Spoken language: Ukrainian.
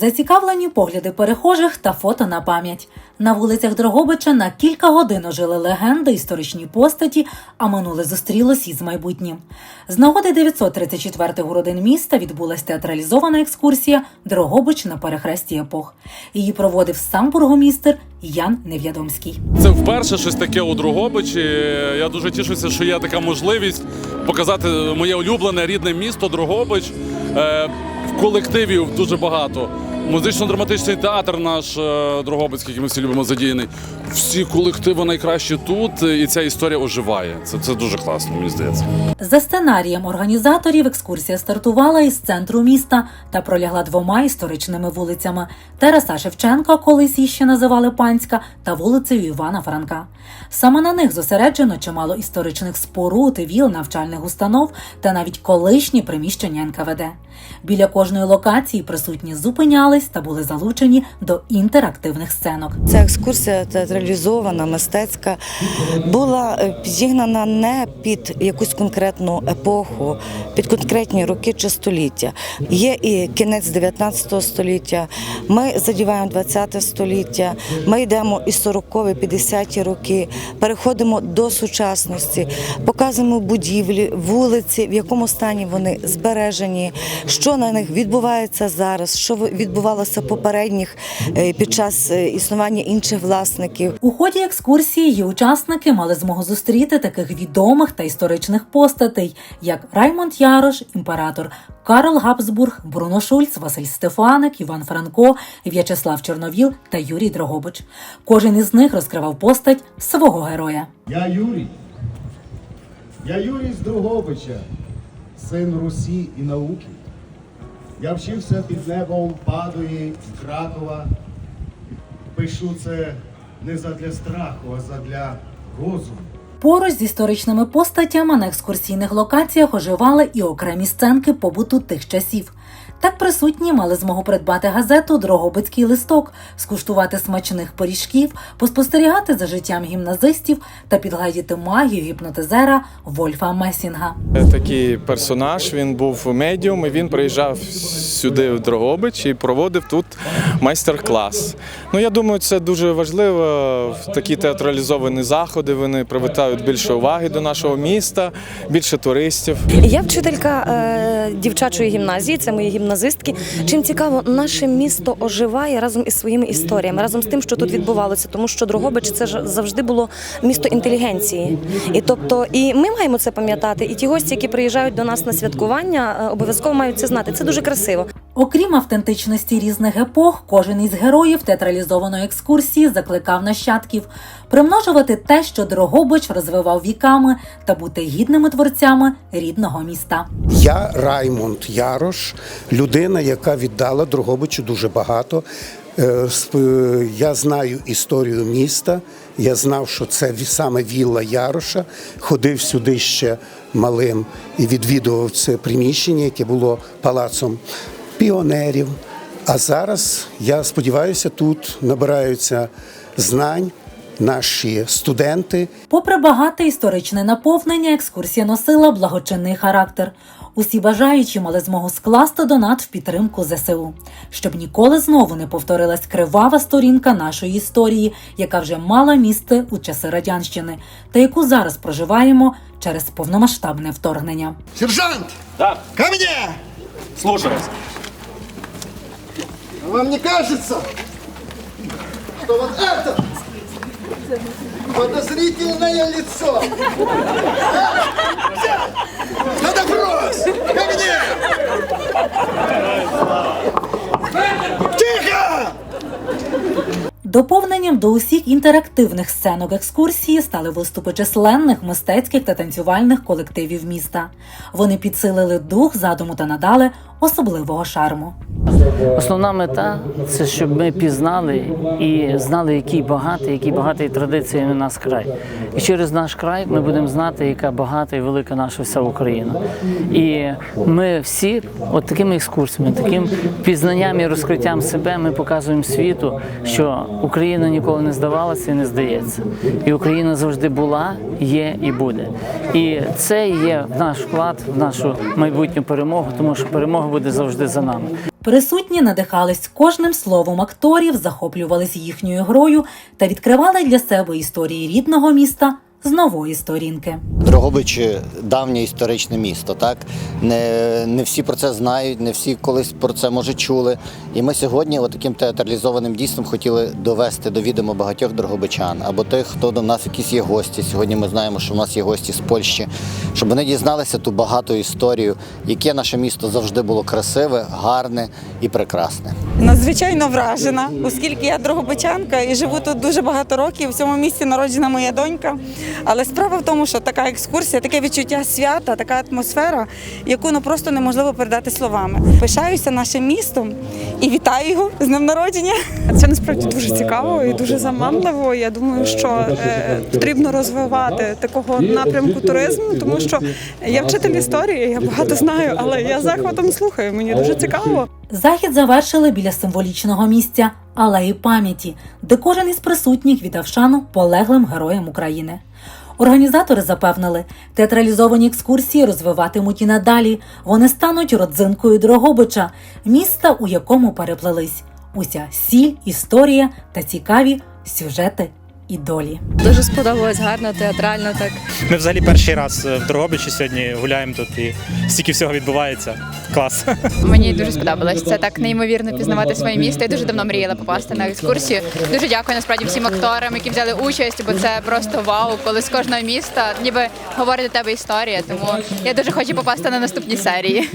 Зацікавлені погляди перехожих та фото на пам'ять. На вулицях Дрогобича на кілька годин ожили легенди, історичні постаті, а минуле зустрілось із майбутнім. З нагоди 934-го родин міста відбулася театралізована екскурсія Дрогобич на перехресті епох. Її проводив сам бургомістр Ян Нев'ядомський. Це вперше щось таке у Дрогобичі. Я дуже тішуся, що є така можливість показати моє улюблене рідне місто Дрогобич. Е, В колективів дуже багато. Музично-драматичний театр наш е, Дрогобицький, який ми всі любимо задіяний. Всі колективи найкращі тут, і ця історія оживає. Це, це дуже класно, мені здається. За сценарієм організаторів екскурсія стартувала із центру міста та пролягла двома історичними вулицями: Тараса Шевченка, колись її ще називали Панська, та вулицею Івана Франка. Саме на них зосереджено чимало історичних споруд, віл, навчальних установ та навіть колишні приміщення НКВД. Біля кожної локації присутні зупинялись та були залучені до інтерактивних сценок. Ця екскурсія театралізована, мистецька, була е, підігнана не під якусь конкретну епоху, під конкретні роки чи століття. Є і кінець 19 століття, ми задіваємо 20 століття, ми йдемо і 40-ві, 50-ті роки, переходимо до сучасності, показуємо будівлі, вулиці, в якому стані вони збережені, що на них відбувається зараз, що відбувалося попередніх е, під час е, існування інших власників. У ході екскурсії її учасники мали змогу зустріти таких відомих та історичних постатей, як Раймонд Ярош, імператор Карл Габсбург, Бруно Шульц, Василь Стефаник, Іван Франко, В'ячеслав Чорновіл та Юрій Дрогобич. Кожен із них розкривав постать свого героя. Я Юрій. Я Юрій з Другобича, син Русі і науки. Я вчився під небом Падої, Кракова. Пишу це не задля страху, а задля розуму. Поруч з історичними постатями на екскурсійних локаціях оживали і окремі сценки побуту тих часів. Так присутні мали змогу придбати газету Дрогобицький листок, скуштувати смачних пиріжків, поспостерігати за життям гімназистів та підгледіти магію гіпнотизера Вольфа Месінга. Такий персонаж, він був медіум, і він приїжджав сюди в Дрогобич і проводив тут майстер-клас. Ну я думаю, це дуже важливо. В такі театралізовані заходи вони привертають більше уваги до нашого міста, більше туристів. Я вчителька е, дівчачої гімназії, це мої гімназистки. Чим цікаво, наше місто оживає разом із своїми історіями, разом з тим, що тут відбувалося, тому що Дрогобич це ж завжди було місто інтелігенції. І тобто, і ми маємо це пам'ятати. І ті гості, які приїжджають до нас на святкування, е, обов'язково мають це знати. Це дуже красиво. Окрім автентичності різних епох, кожен із героїв театралізованої екскурсії закликав нащадків примножувати те, що Дрогобич розвивав віками, та бути гідними творцями рідного міста. Я Раймонд Ярош, людина, яка віддала Дрогобичу дуже багато. Е, Я знаю історію міста. Я знав, що це саме вілла Яроша. Ходив сюди ще малим і відвідував це приміщення, яке було палацом піонерів. А зараз я сподіваюся, тут набираються знань наші студенти, Попри багате історичне наповнення, екскурсія носила благочинний характер. Усі бажаючі мали змогу скласти донат в підтримку ЗСУ, щоб ніколи знову не повторилась кривава сторінка нашої історії, яка вже мала місце у часи радянщини, та яку зараз проживаємо через повномасштабне вторгнення. Сержант! Так, Ко мне! слушаюсь. Вам не кажется, что вот это подозрительное лицо? На допрос! Ко мне! Тихо! Доповненням до усіх інтерактивних сценок екскурсії стали виступи численних мистецьких та танцювальних колективів міста. Вони підсилили дух задуму та надали особливого шарму. Основна мета це щоб ми пізнали і знали, який багатий, який багатий традиціями у нас край. І через наш край ми будемо знати, яка багата і велика наша вся Україна. І ми всі, от такими екскурсіями, таким пізнанням і розкриттям себе, ми показуємо світу, що Україна ніколи не здавалася і не здається. І Україна завжди була, є і буде. І це є наш вклад в нашу майбутню перемогу, тому що перемога буде завжди за нами. Присутні надихались кожним словом акторів, захоплювались їхньою грою та відкривали для себе історії рідного міста з нової сторінки. Дрогобич давнє історичне місто, так не, не всі про це знають, не всі колись про це може чули. І ми сьогодні, отаким театралізованим дійством, хотіли довести до відома багатьох дрогобичан або тих, хто до нас якісь є гості. Сьогодні ми знаємо, що в нас є гості з Польщі, щоб вони дізналися ту багату історію, яке наше місто завжди було красиве, гарне і прекрасне. Надзвичайно вражена, оскільки я дрогобичанка і живу тут дуже багато років. В цьому місті народжена моя донька. Але справа в тому, що така екскурсія, таке відчуття свята, така атмосфера, яку ну просто неможливо передати словами. Пишаюся нашим містом і вітаю його з днем народження. Це насправді дуже цікаво і дуже заманливо. Я думаю, що е, потрібно розвивати такого напрямку туризму, тому що я вчитель історії, я багато знаю, але я захватом слухаю. Мені дуже цікаво. Захід завершили біля символічного місця Алеї пам'яті, де кожен із присутніх віддав шану полеглим героям України. Організатори запевнили, театралізовані екскурсії розвиватимуть і надалі. Вони стануть родзинкою Дрогобича, міста, у якому переплелись уся сіль, історія та цікаві сюжети і долі. Дуже сподобалось гарно, театрально так. Ми взагалі перший раз в Дрогобичі сьогодні гуляємо тут і стільки всього відбувається. Клас. Мені дуже сподобалось. Це так неймовірно пізнавати своє місто. Я дуже давно мріяла попасти на екскурсію. Дуже дякую насправді всім акторам, які взяли участь, бо це просто вау, коли з кожного міста ніби говорить до тебе історія. Тому я дуже хочу попасти на наступні серії.